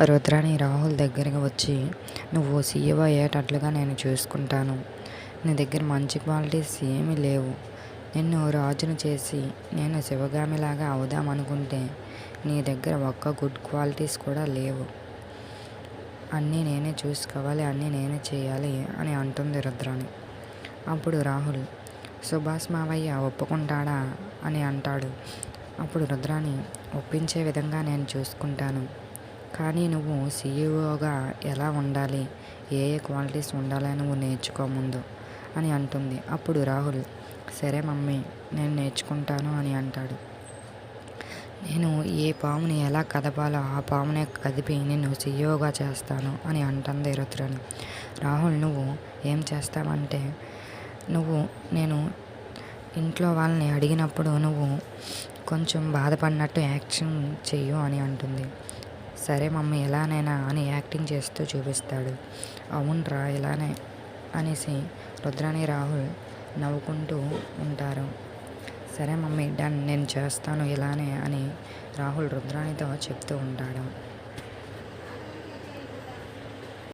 రుద్రాని రాహుల్ దగ్గరికి వచ్చి నువ్వు సీఈఓ అయ్యేటట్లుగా నేను చూసుకుంటాను. నీ దగ్గర మంచి క్వాలిటీస్ ఏమీ లేవు. నిన్ను రాజును చేసి నేను శివగామిలాగా అవుదామనుకుంటే నీ దగ్గర ఒక్క గుడ్ క్వాలిటీస్ కూడా లేవు. అన్నీ నేనే చూసుకోవాలి అన్నీ నేనే చేయాలి అని అంటుంది రుద్రాణి. అప్పుడు రాహుల్ సుభాష్ మావయ్య ఒప్పుకుంటాడా? అని అంటాడు. అప్పుడు రుద్రాణి ఒప్పించే విధంగా నేను చూసుకుంటాను. కానీ నువ్వు సీఈఓగా ఎలా ఉండాలి? ఏ ఏ క్వాలిటీస్ ఉండాలని నువ్వు నేర్చుకో ముందు అని అంటుంది. అప్పుడు రాహుల్ సరే మమ్మీ నేను నేర్చుకుంటాను అని అంటాడు. నేను ఏ పాముని ఎలా కదపాలో ఆ పామునే కదిపి నేను సీఈఓగా చేస్తాను అని అంటుంది రుద్రని. రాహుల్ నువ్వు ఏం చేస్తావంటే నువ్వు నేను ఇంట్లో వాళ్ళని అడిగినప్పుడు నువ్వు కొంచెం బాధపడినట్టు యాక్షన్ చెయ్యు అని అంటుంది. సరే మమ్మీ ఎలానైనా అని యాక్టింగ్ చేస్తూ చూపిస్తాడు. అవునరా ఇలానే అనేసి రుద్రాని రాహుల్ నవ్వుకుంటూ ఉంటారు. సరే మమ్మీ డన్ నేను చేస్తాను ఇలానే అని రాహుల్ రుద్రానితో చెప్తూ ఉంటాడు.